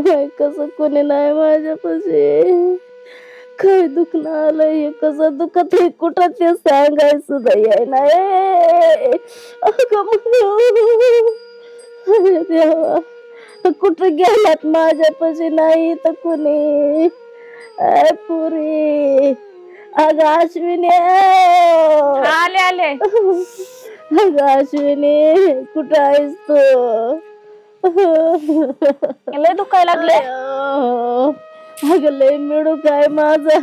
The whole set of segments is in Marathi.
बाई कसं कोणी नाही माझ्यापाशी? काय दुखणं आलंय हे कसं दुखत आहे? कुठं ते सांगाय सुद्धा मग अरे देवा. कुठं गेलात? माझ्यापाशी नाही तर कोणी? पुरी. अगं अश्विनी. आले आले. अगं अश्विनी कुठं आहेस तू? लय दुखायला लागले अगं लय मिळू काय माझा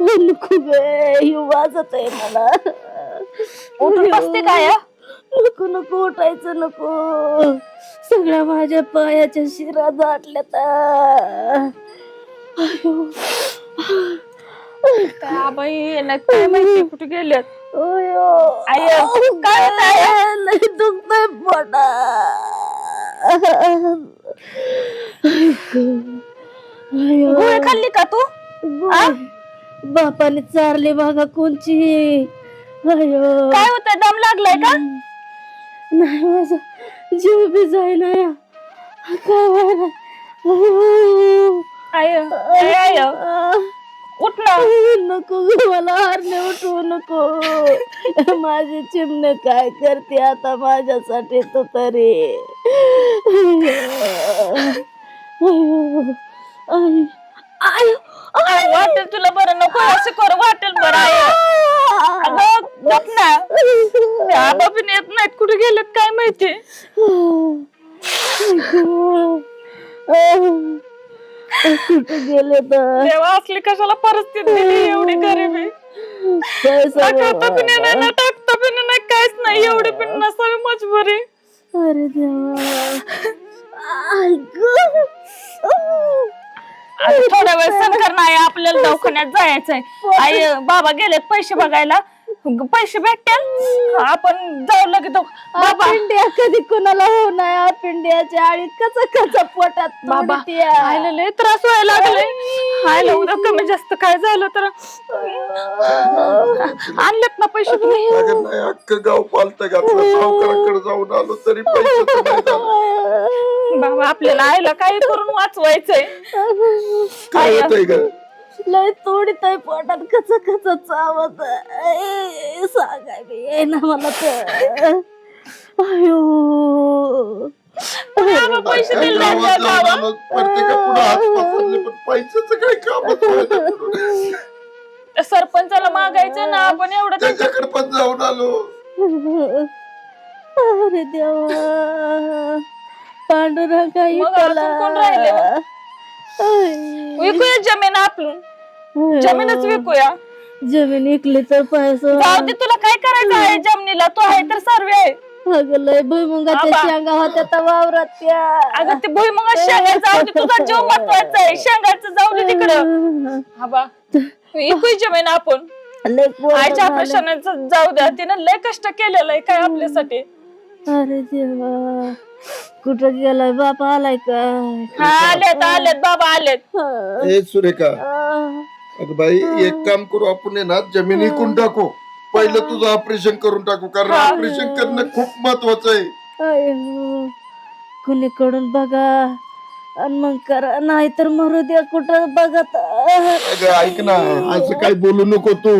नको गे वाजत आहे मला उठून बसते काय हं? नको नको उठायचं नको सगळ्या माझ्या पायाच्या शिरा दाटल्यात अयो. काय बाई ना काय माहिती कुठे गेलेत अयो. आय, काय होतं, आय? लय दुखतंय. गोळी खाल्ली का तू आ? बापाने चारली बघा कोणची अयो काय होत दम लागलाय का नाही माझा जीव बी जाईना या काय व्हायला? अयो. आय आय, आय. उठ ना नको ग, मला हारणे उठवू नको. माझे चिमणे काय करते आता माझ्यासाठी तू तरी? वाटेल तुला बरं नको असं कर वाटेल बरं आय अगं गप ना. ते आबा पण येत नाहीत. कुठे गेलेत काय माहिती? गेले तर. देवा असली कशाला परिस्थिती दिली एवढी गरिबी? काय ना सांगू? पिण्या नाही ना टाकता नाही काहीच नाही एवढी पण नसावी मजबुरी. अरे देवा. ऐक आता थोडा वेळ संकर नाही आपल्याला दवाखान्यात जायचंय. आई बाबा गेलेत पैसे बघायला. पैसे भेटतील. आपण जाऊ लगे दो बाबा पिंड्या कधी कुणाला होऊ नये? पिंड्याच्या आणि कच कच पोटात बाबा लय त्रास व्हायला लागले आयला उद्या कमी जास्त काय झालं तर? आणलेत ना पैसे तुम्ही? अगं नाही अख्खं गाव पालत घातलं. सावकाराकडे जाऊन आलो तरी नाही झालं. बाबा आपल्याला आयला काही करून वाचवायचंय. काय होतंय ग? लय तोडीत आहे पोटात कच कच चावत. सांगाय बी येईना मला तर अयो पैसे दिले नाही पैशाचं काही. त्या सरपंचाला मागायचं ना आपण एवढं त्यांच्या- त्याच्याकडे पण जाऊन आलो अरे देवा पांडुरंगा मग अजून कोण राहिले? विकूया जमीन आपलं जमीनच विकूया. जमीन इकली तर पैसा. जाऊ दे तुला काय करायचं आहे जमिनीला? तो आहे तर सर्वे आहे. अगं लय भुईमुगाच्या. शेंगा होत्या तर वावरात त्या. अगं ते भुई मग शेंगा जाऊ दे तुझा जीव महत्त्वाचा आहे. शेंगाचं जाऊ दे तिकडं. विकूया जमीन आपण. आईच्या झालं. ऑपरेशनाचं जाऊ द्या. तिनं लय कष्ट केलेलं आहे काय आपल्यासाठी? अरे देवा. कुठं गेलाय? बाप आलाय हा आलेत आलेत बाबा आलेत. हा. ए सुरेखा. अगं बाई एक काम करू आपण आहे ना जमीन विकून टाकू. पहिलं तुझं ऑपरेशन करून टाकू कारण ऑपरेशन करणं खूप महत्वाचं आहे. अयो कुणीकडून बघा? आणि मग करा नाही तर मरू द्या कुठं बघत. अगं ऐक ना असं काही बोलू नको तू.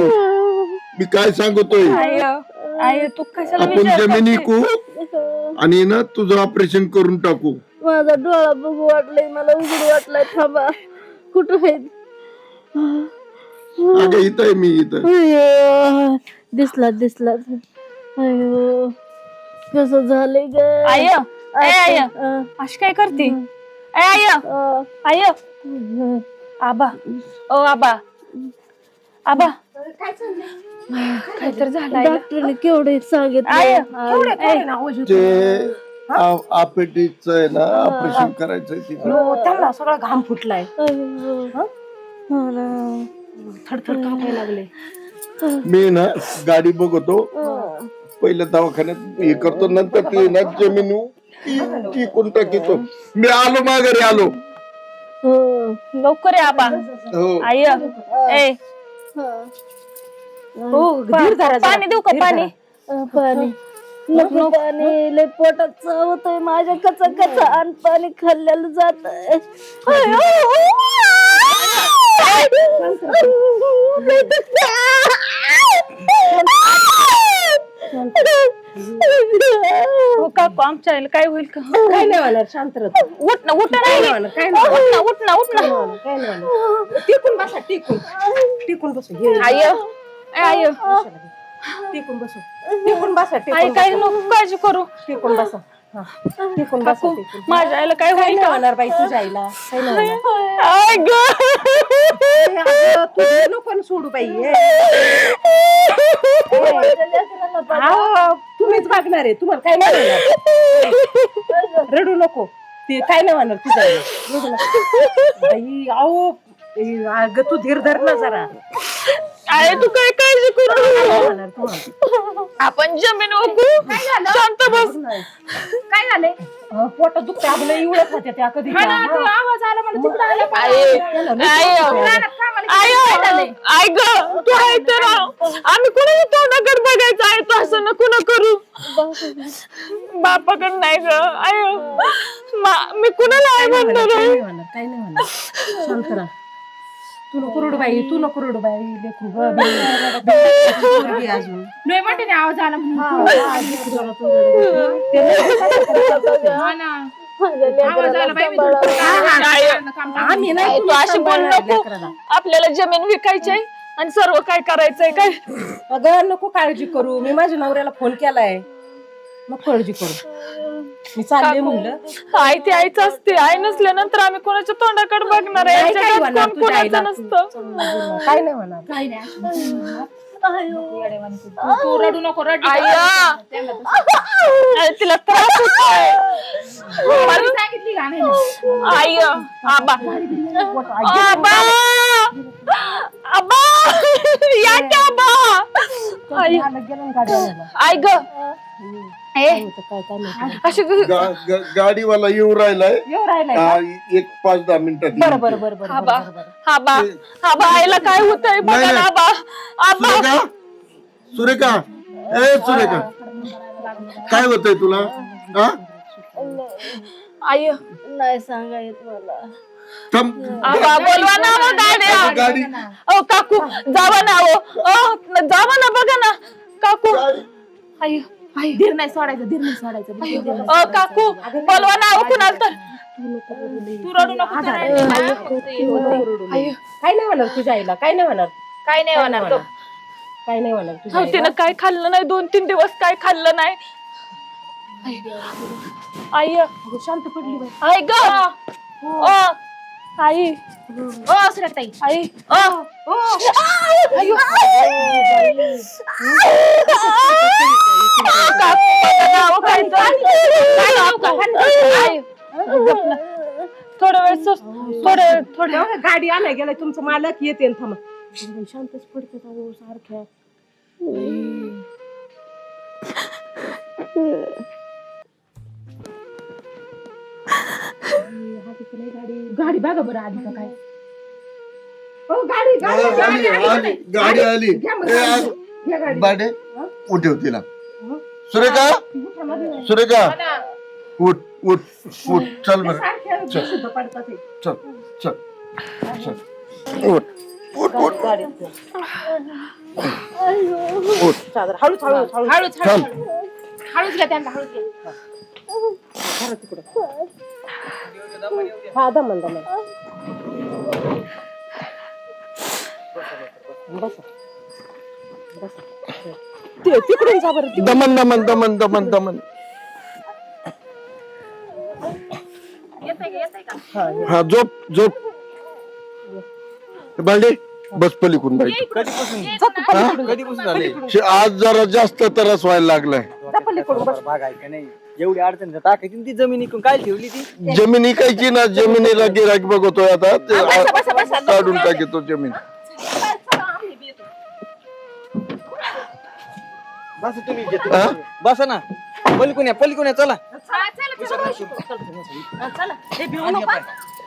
मी काय सांगतोय? आय आय तू कशाला आपण विचार जमीन करते? विकू आणि ना तुझं ऑपरेशन करून टाकू. माझा डोळा बघू वाटलाय मला उघड वाटलाय. थांबा. कुठं आहे अगं इथं आहे मी इथं. दिसला दिसला. अयो कसं झालंय ग? आय आय आय अ, अशी काय करते? आय आय अ, आय. आबा. ओ आबा. आबा. काय तर झालं. डॉक्टरने केवढे आय सांगितलं? केवढे ते आपेटीच आहे ना ऑपरेशन करायचंय तिथं त्यांना सगळा घाम फुटलाय. हो. ना. थरथर कापायला लागले. मी ना गाडी बघतो. पहिल्या दवाखान्यात हे करतो नंतर ते ना जमीन टिकून टाकीतो? मी आलो माघारी आलो. हो. लवकर आहे आबा हो. आय ए. हा. पाणी देऊ का पाणी? अ, पाणी. नको पाणी लय पोटात चावतोय माझ्या कचा कचा आणि पाणी खाल्लेलं जात हो? काकू आमच्या आईला काय होईल का? काय नाही होणार शांत राहा तू. उठ ना उठ ना काय नाही. होणार काय नाही उठ ना उठ ना उठ ना. होणार, काय नाही होणार. टिकून बसा टिकून. टिकून बसू टिकून बसू टिकून बसा. आई टिकून काही बसा. नको काळजी करू. टिकून बसा. हा. टिकून बसा काकू टिकून माझ्या आईला काय होईल नाही का? होणार बाई तुझ्या आईला. काय नाही होणार. आय ग. ए, अगं, तू नको ना सोडू बाई ए. तुम्हीच बघणार आहे तुम्हाला काय नाही होणार. रडू नको. ते काय नाही होणार तुझ्या आईला. रडू नको. बाई अहो ए, अगं तू धीर धर ना जरा. आई तू काय काळजी करू नको. आपण जमीन ओकू शांत बस. काय झालंय? पोटात दुखते आपलं एवढंच होत्या त्या कधी आवाज आला मला तिकडं आला आई आई ग तू आहे तर आम्ही कुणाला तोंडाकडे बघायचं आहे तू असं नको न करू. बापाकडे नाही ग आय मा- कुणाला आहे म्हणणार काय आहे? नाही होणार शांत राहा. तू नको रडू बाई तू नको रडू बाई लेकरू ग पोरगी अजून. लय मोठ्याने आवाज आला म्हणून. हा, लेकरू जरा तू रडू. ते लेकरू हा ना. आवाज आला बाई मी तुला आम्ही नाही तू तुला अशी बोलू सांभाळणार नको. लेकराला. आपल्याला जमीन विकायची आहे आणि सर्व काय करायचंय काय? अगं नको काळजी करू. मी माझ्या नवऱ्याला फोन केलाय. नको काळजी करू. मी चालले म्हणलं. आई ती आईच असते. आई नसल्यानंतर आम्ही कोणाच्या तोंडाकडे बघणार आहे? नाही काय जगात होणार कोण तुझ्या आईला कोणाचं तू- नसतं? काय नाही तू- रडू नको अरे तिला त्रास होतोय. सांगितली का नाही? आई आबा. आबा. आबा. या की आबा? आई. गेलं ना गाडी आणायला. आई ग. ए. काय होतं, काय काय नाही अशी ग- गा- गा- गाडीवाला येऊ राहिलाय. येऊ राहिलाय हा, एक पाच दहा मिनिटात बरं येईल. बरं बरं बरं आबा बरं, बरं. आबा आबा आईला काय होतंय बघा नाही, ना नाही. आबा आबा सुरेखा? सुरेखा? ए सुरेखा. काय होतंय तुला? हा? आई. नाही सांगायत मला. थांब. आबा बोलवा ना गाड्या गाडी. ओ काकू जावा ना ओ जावा ना बघा ना. काकू. आई. धीर नाही सोडायचं धीर नाही सोडायचं धीर नाही. ओ काकू बोलवा ना ओ कुणाला तर. तू रडू नको हे. आई काय नाही होणार तुझ्या आईला? काय नाही होणार? काय नाही होणार. काय नाही होणार तुझ्या हो, तिनं काय खाल्लं नाही? दोन तीन दिवस काय खाल्लं नाही? आई. शांत पडली बाई. आई ग. ओ आई. ओ सुरेखताई आई. ओ अय्यो. काकू गाडी आणाय गेलाय तुमचं मालक येते ना थांबा. बाई, शांतच पडते सारख्या. गाडी बघा बरं आधी का काय. हो गाडी गाडी आली आली गाडी. आली. ए, आ- या गाडी. बाडे उठव तिला. सुरेखा? सुरेखा? उठ उठ उठ चल बर. सारख्या पडतात हे. चल चल. उठ. उठ उठ उठ. चादर हळूच हळूच हळूच. हळूच चल हळूच हळूच घ्या त्यांना हळूच घ्या. धरा तिकडं. हा दमन दमन. बसा बसा ते तिकडून जा बरं. दमन दमन दमन दमन दमन. हा झोप झोप. बांडे बस पलीकडून बाई. जा तू पलीकडून. कधीपासून झाले? शे- आज जरा जास्त त्रास व्हायला लागलाय. जा पलीकडून बस. भाग आहे का नाही. एवढी अडचण टाकायची ना ती जमीन इकून काय ठेवली ती? जमीन इकायची ना जमिनीला गिराक बघतोय आता. ते काढून टाकतो जमीन. बस तुम्ही जे हा? बसा ना. पलीकडून या पलीकडून या चला. चला. हे भिवू नका.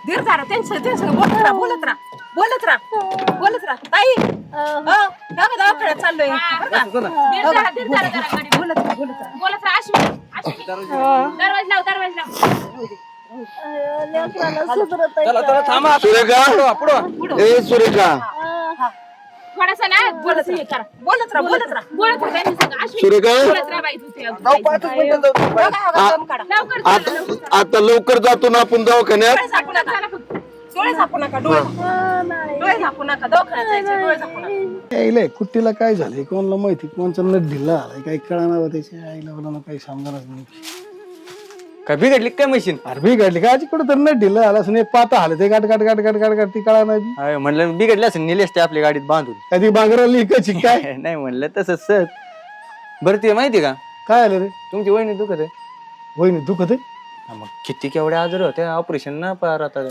धीर धरा त्यांचं त्यांचं बोलत राहा बोलत राहा. बोलत राहा. बोलत राहा. ताई. हो, बघा दवाखान्यात चाललोय. बरं का? असं ना. हो का? बोलत राहा, बोलत राहा, बोलत राहा. बोलत राहा, अश्विनी. अश्विनी. दरवाजा लाव दरवाजा लाव. लेकराला सुधरत चला चला थांबा. आता. सुरेखा. पुढं व्हा, पुढं ए सुरेखा. थोडासा ना बोलत हे करा. बोलत राहा बोलत राहा. बोलत राहा त्यांनी सांगा. अश्विनी सुरेखा. बोलत राहा बाई तू ते जाऊ, पाचच मिनिटं जाऊ, जाऊ. बघा, हो का, दम काढा. लवकर चला, आता लवकर. आता लवकर जातो ना आपण दवाखान्यात. डोळे झाकू नका डोळे डोळे झाकू नका दवाखान्यात जायचं डोळे झाकू नका. यायलंय कुट्टीला काय झालंय? कोणाला माहिती? कोणचा नट ढिल्ला आलाय? काही कळणार त्याच्या आईला मला काही समजणार नाही. काय बिघडली काय मशीन? अरे बिघडली काय कुठं तर नट ढिल्ला आला असं एक पाता आलं ते गाट गाट गाट गाट गाट गाट ती कळा नाही म्हणलं बिघडली असेल नेली असते आपल्या गाडीत बांधून. कधी बांगराला इकायची काय? नाही म्हणलं तसंच सर. बरं ते माहिती का? काय आलं रे? तुमची वहिनी दुखत आहे. वहिनी दुखत आहे? हा, मग किती केवढे आजार होते ऑपरेशन ना पार आता.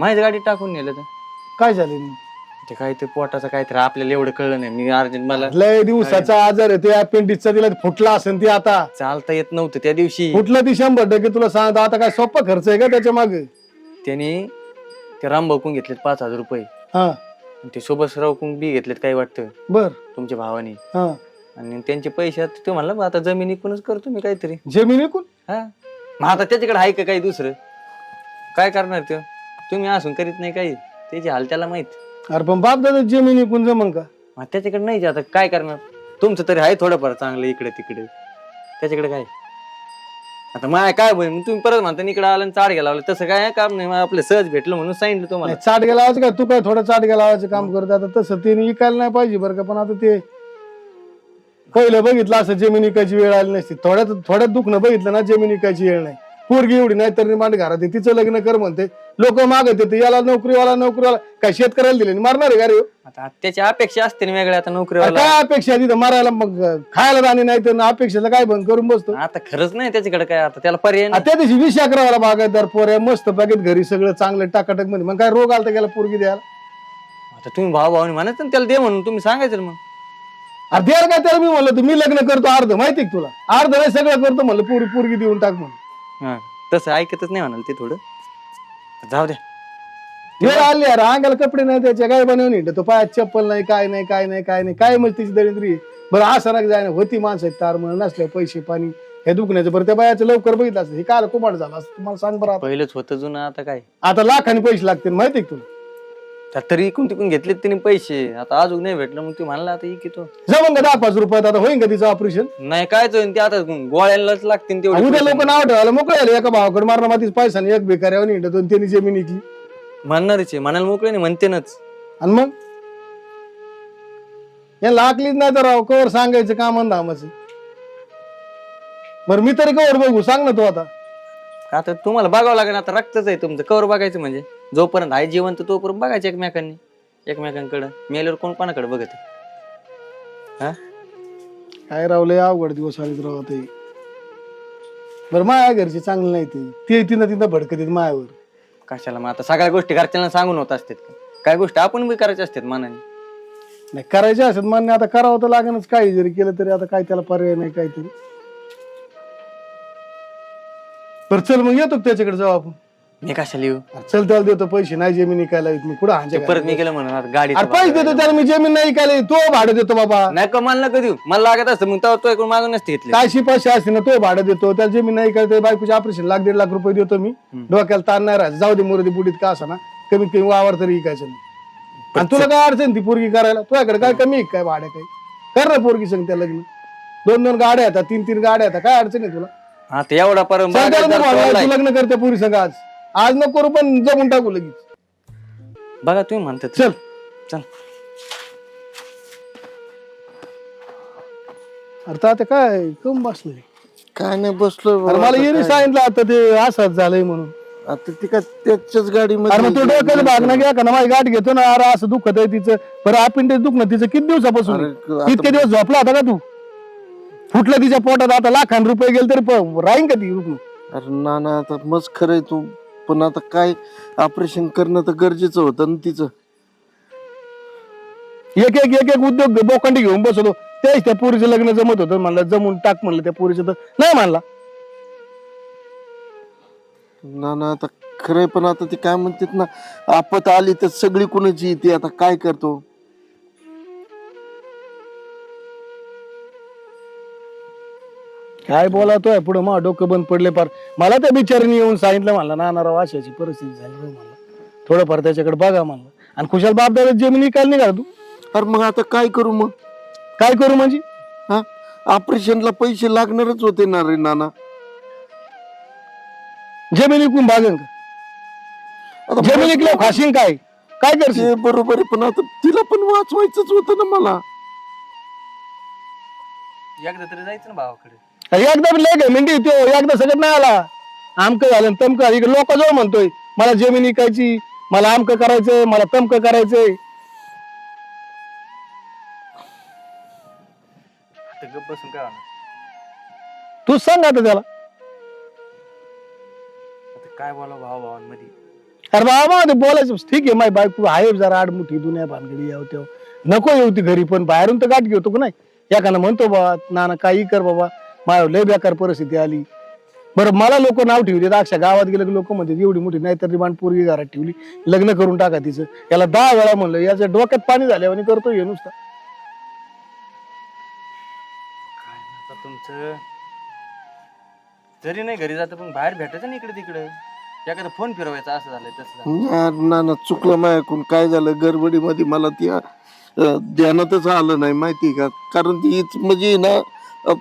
माझ्या गाडीत टाकून नेलं तर. काय झालं नाही? ते काय ते पोटाचं काहीतरी आपल्याला एवढं कळलं नाही. मी अर्जंट मला लय दिवसाचा आजार आहे. ते अपेंडिक्सचा तिला फुटला असेल ती आता. चालता येत नव्हतं त्या दिवशी. फुटलं ती शंभर टक्के तुला सांगतो. आता काय सोपा खर्च आहे का त्याच्यामागे? त्यांनी ते राम भाऊकून घेतलेत पाच हजार रुपये. हा. आणि ते सोबत रावकून बी घेतलेत काही वाटतं? बर. तुमच्या भावाने. हा. आणि त्यांचे पैसे आता ते म्हणलं आता जमीन इकूनच करतो मी काहीतरी. जमीन विकून? हा. मग आता त्याच्याकडे आहे का काही दुसरं? काय करणार ते? तुम्ही असून करीत नाही काही. त्याची हाल त्याला माहीत. अरे पण बाप दादा जमीन विकून जमन का? मग त्याच्याकडे नाही आता काय करणार? तुमचं तरी आहे थोडंफार चांगलं इकडे तिकडे. त्याच्याकडे काय? आता माय काय होईल? मग तुम्ही परत म्हणता इकडे आलं आणि चाड गेला तसं काय काम नाही? मग आपलं सहज भेटलं म्हणून सांगितलं तुम्हाला. नाही चाट लावायचं काय? तू काय थोडं चाट लावायचं काम करत आता तसं ते विकायला नाही पाहिजे बरं का. पण आता ते पहिलं बघितलं असं जमीन विकायची वेळ आली नसती. थोड्यात थोड्यात दुखणं बघितलं ना जमीन विकायची वेळ नाही. पोरगी एवढी नाही तर मांड घरात आहे, तिचं लग्न कर म्हणते. लोक मागत येते याला नोकरीवाला नोकरीवाला. काय शेतकऱ्याला दिले मारणार आहे का रे? आता त्याची अपेक्षा असते ना वेगळ्या आता अरे नोकरीवाला. काय अपेक्षा तिथं? मारायला मग खायला दाणे नाही तर अपेक्षेला काय बंद करून बसतो? आता खरंच नाही त्याच्याकडे काय आता त्याला पर्याय आ, नाही त्या दिवशी वीस अकरावाला बागायतदार पोऱ्या मस्त बागेत घरी सगळं चांगलं टाकाटकमध्ये. मग काय रोग आलता गेला पोरगी द्यायला? आता तुम्ही भाऊ भाऊनी म्हणायचं ना त्याला दे म्हणून तुम्ही सांगायचं ना मग. अरे द्यायला काय त्याला मी म्हणलं तू मी लग्न करतो अर्ध माहिती तुला? अर्ध नाही सगळं करतो म्हणलं पोरी पोरगी देऊन टाक म्हणून. हा तसं ऐकतच नाही म्हणाल ते थोडं. जाऊ द्या वेळ आली यार अंगाला कपडे नाही त्याच्या काय बनवून हिंडतो. तो पायात चप्पल नाही काय नाही काय नाही काय नाही. काय म्हणजे तिची दरिद्री? बरं असं ना जाय होती माणसं आहेत तार म्हणून नसल्या पैसे पाणी. हे दुखण्याचं बरं त्या बायाचं लवकर बघितलं असतं. हे काय कुमार झालं असं तुम्हाला सांग बरं आता. पहिलंच होतं जुनं आता काय? आता लाखांनी पैसे लागतील माहिती का तुला? तर तरी इकून तिकून घेतलेत त्यांनी पैसे. आता अजून नाही भेटलं मग ती म्हणला आता इक येतो जमन का दहा पाच रुपयात आता होईन का तिचं ऑपरेशन नाही कायच होईन ते आता गोळ्यालाच लागतील तेवढे उद्या. लोक नाव ठेवायला मोकळे झाले एका भावाकडे मारणं मातीच पैसा नाही एक भिकाऱ्यावर हिंडतो आणि त्यांनी जमीन विकली म्हणणारच आहे म्हणायला मोकळे नाही म्हणतेनच. आणि मग? या लाकलीच नाही तर राव कवर सांगायचं काम धामाचं. बरं मी तरी कवर बघू सांग ना तू आता. आता तुम्हाला बघावं लागेल आता रक्तच आहे तुमचं. कवर बघायचं म्हणजे? जोपर्यंत आहे जिवंत तोपर्यंत बघायचं एकमेकांनी. एकमेकांकडे. मेल्यावर कोण कोणाकडे बघत आहे? हा? काय रावलंय अवघड दिवस आलेत राव आता हे. बरं माया घरची चांगली नाही ते. ते तिनं तिनं भडकत आहेत मायावर. कशाला मग आता सगळ्या गोष्टी घरच्यांना सांगून होत असतात का? काय गोष्टी आपण बी करायच्या असतात मनाने. नाही करायचे असत मान्य आता करावं तर लागेलच. काही जरी केलं तरी आता काय त्याला पर्याय नाही काहीतरी. बरं चल मग येतो का त्याच्याकडे जाऊ आपण? मी कशाला येऊ? अरे चल त्याला देतो पैसे. नाही जमीन इकायला येत. मी कुठं ते हांजे परत मी गेलं म्हणून गाडी अरे पैसे देतो त्याला मी जमीन नाही इकायला येत. तो भाडं देतो बाबा. नाही का मला नका देऊ. मला लागत असतं. मग तेव्हा तो ऐकून मागून नसते घेतले. काय पैसे असते ना तो भाडं देतो. त्याला जमीन नाही इकायला बायकोचे ऑपरेशन लाख दीड लाख रुपये देतो मी. डोक्याला ताण नाही राहत. जाऊ दे मुरदी बुडीत का असा ना. कमीत कमी वावर तरी इकायचं नाही. आणि तुला काय अडचण ती पोरगी करायला? तुझ्याकडे काय कमी आहे? काय भाडं काही कर ना पोरगी संग त्या लग्न. दोन दोन गाड्या येतात. तीन तीन गाड्या येतात. काय अडचण आहे तुला? हा ते एवढा तू लग्न करते पोरी संग आज. आज नको करू पण जमून टाकू लगेच. बघा तुम्ही म्हणतात चल. चल. अरे आता काय कम बसलोय. काय नाही बसलो अरे मला येणे सांगितलं आता ते असंच झालंय म्हणून. आता ती काय त्याच्याच अरे मग तो गाडीमध्ये डोक्याला भाग ना घ्या का? ना माझी गाठ घेतो ना अरे असं दुखत आहे तिचं. बरं आपण दुखणं तिचं किती दिवसापासून आहे? अरे, आता- इतके दिवस झोपला होता का तू? फुटलं तिच्या पोटात आता लाखान रुपये गेले तरी प- राहीन का ती रुग्ण अरे ना ना आता मस्त खरंय तू. पण आता काय ऑपरेशन करणं तर गरजेचं होतं ना तिचं. एक एक एक एक उद्योग बोकंडी घेऊन बसवतो तेच त्या पोरीचं लग्न जमत होतं. म्हणलं जमून टाक म्हणलं त्या पोरीचं तर. नाही म्हणला. ना ना आता खरंय पण आता ते काय म्हणतात ना आपत आली तर सगळी कुणाची येते? आता काय करतो? काय बोलातोय? पुढे मग डोकं बंद पडले पार. मला त्या बिचारीने येऊन सांगितलं मला नानाराव अशाची परिस्थिती झाली रे मला थोडंफार त्याच्याकडे बघा म्हणलं. आणि खुशाल बापदादा जमिनी काय निघाल तू? अरे मग आता काय करू मग? काय करू म्हणजे? हा? ऑपरेशनला पैसे लागणारच होते ना रे नाना. जमीन विकून भागन का? आता जमीन खाशीन काय? काय करशील? ते बरोबर आहे पण आता तिला पण वाचवायचंच होतं ना मला. एकदा तरी जायचं ना भावाकडे. एकदा लय घे मेंढी तो एकदा सगळं नाही आला. आमकं झालं तमकं इकडे लोक जवळ म्हणतोय मला जमीन विकायची मला आमकं करायचंय मला तमकं करायचंय. आता गप बसून काय होणार? तू सांग आता त्याला. आता काय बोला भाऊ भावांमध्ये अरे बाबा ते बोलायचं ठीक आहे माय बायको आहे जरा आडमुठी दुनिया भानगडी याव तेव्हा नको येऊ ती घरी पण बाहेरून तर गाठ घेतो का नाही? एकानं म्हणतो बाबा नाना काही कर बाबा. माझ्या लय बेकार परिस्थिती आली. बरं मला लोक नाव ठेवले अक्षा गावात गेले की लोक म्हणतात एवढी मोठी नाही तर रिमांड पोरगी घरात ठेवली. लग्न करून टाका तिचं. याला दहा वेळा म्हणलं याच्या डोक्यात पाणी झाल्यावर करतो हे नुसतं. काय तुमचं. जरी नाही घरी जात पण बाहेर भेटायचं ना इकडे तिकडे. एखादा फोन फिरवायचा असं झालंय तसं झालं. ना- ना ना चुकलं माझ्याकडून काय झालं? गडबडीमध्ये मला ती अं, ध्यानातच आलं नाही माहिती का? कारण ती म्हणजे ना अं,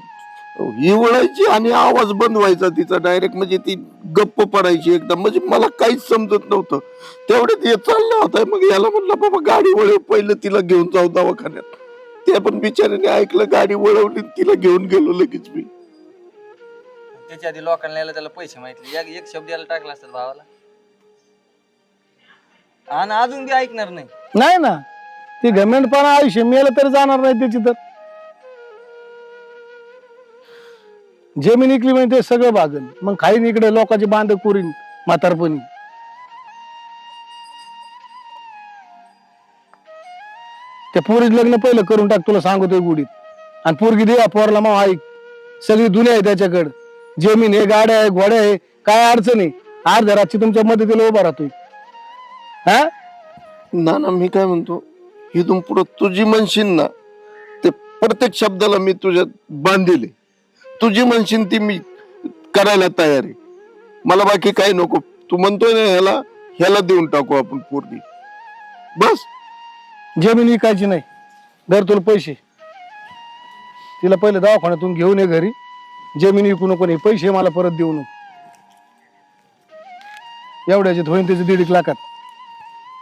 ही वळायची आणि आवाज बंद व्हायचा तिचा डायरेक्ट म्हणजे ती गप्प पडायची एकदम. म्हणजे मला काहीच समजत नव्हतं. तेवढ्यात हे चाललं होतं. मग याला म्हणलं बाबा गाडी वळव. पहिलं तिला घेऊन जाऊ दवाखान्यात. ते पण बिचाऱ्याने ऐकलं गाडी वळवली तिला घेऊन गेलो लगेच मी. त्याच्या आधी लोकांना यायला त्याला पैसे माहितले एक एक शब्द याला टाकला असतात भावाला. आणि अजून बी ऐकणार नाही. नाही ना. ती घमेंडपणा आयुष्य मेलं तरी जाणार नाही त्याची तर. जमीन इकली म्हणजे ते सगळं बागन मग खाईन इकडे लोकांची बांध कुरीन म्हातारपणी. त्या पोरीच लग्न पहिलं करून टाक तुला सांगतोय गुडीत आणि पोरगी दे पोरला मग ऐक. सगळी दुनिया आहे त्याच्याकडं. जमीन आहे गाड्या आहे घोड्या आहे काय अडचण आहे? अर्ध्या रातची तुमच्या मदतीला उभा राहतोय. हा? ना ना मी काय म्हणतो इथून पुढं तुझी म्हणशील ना ते प्रत्येक शब्दाला मी तुझ्यात बांधिले तुझी म्हणशील ती मी करायला तयार आहे. मला बाकी काही नको. तू म्हणतोय ना ह्याला ह्याला देऊन टाकू आपण पोरगी. बस. जमीन विकायची नाही. धर तुला पैसे. तिला पहिले दवाखान्यातून घेऊन ये घरी. जमीन विकू नको नाही. पैसे मला परत देऊ नको. एवढ्याचे होईन त्याचे दीड एक लाखात.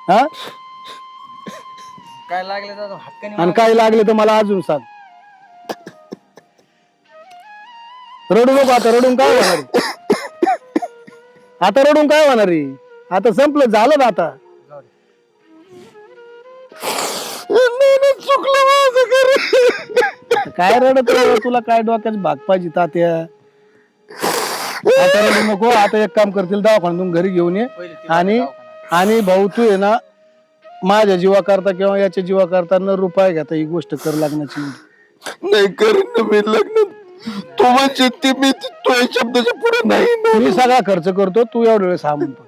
हा? काय लागले तर हक्काने आणि काय लागले तर मला अजून सांग. रडू नको आता रडून काय होणार आहे? आता रडून काय होणार आहे आता संपलं झालं ना आता चुकलं माझं खरं. काय रडत? तुला काय डोक्यात भाग पाहिजे तात्या आता रडू नको आता एक काम करतील दवाखान्यातून घरी घेऊन ये आणि. आणि भाऊ तू आहे ना माझ्या जीवा करता किंवा याच्या जीवा करता न रुपये घेता ही गोष्ट कर लागण्याची नाही करीन ना मी लग्न तू म्हणजे ते मी तो शब्दाच्या पुढे नाही मी सगळा खर्च करतो तू एवढ्या वेळेस हा म्हणतो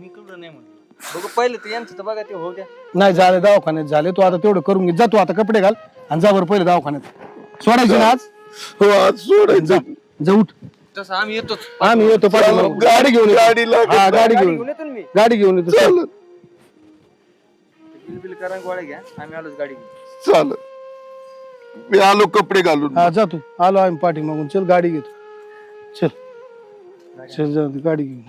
मी कुठं नाही म्हणलं. बघू पहिले तर यांचं तर बघा ते होऊ द्या. नाही झाले दवाखान्यात झाले. तू आता तेवढं करून घे. जा तू आता कपडे घाल आणि जा बरं पहिले दवाखान्यात. सोडायची ना आज? हो आज सोडायचं. जा जा उठ. तसं आम्ही येतोच. आम्ही येतो पाठीमागून. गाडी घेऊन. गाडी लागेल. हा गाडी घेऊन घेऊन येतो ना मी. गाडी घेऊन येतो. चल. चालत बिल बिल करा गोळ्या घ्या. आम्ही आलोच गाडी घेऊन. चालत मी आलो कपडे घालून. हा जातो आलो आम्ही पाठीमागून. चल गाडी घेतो. चल. चल जा गाडी घेऊन.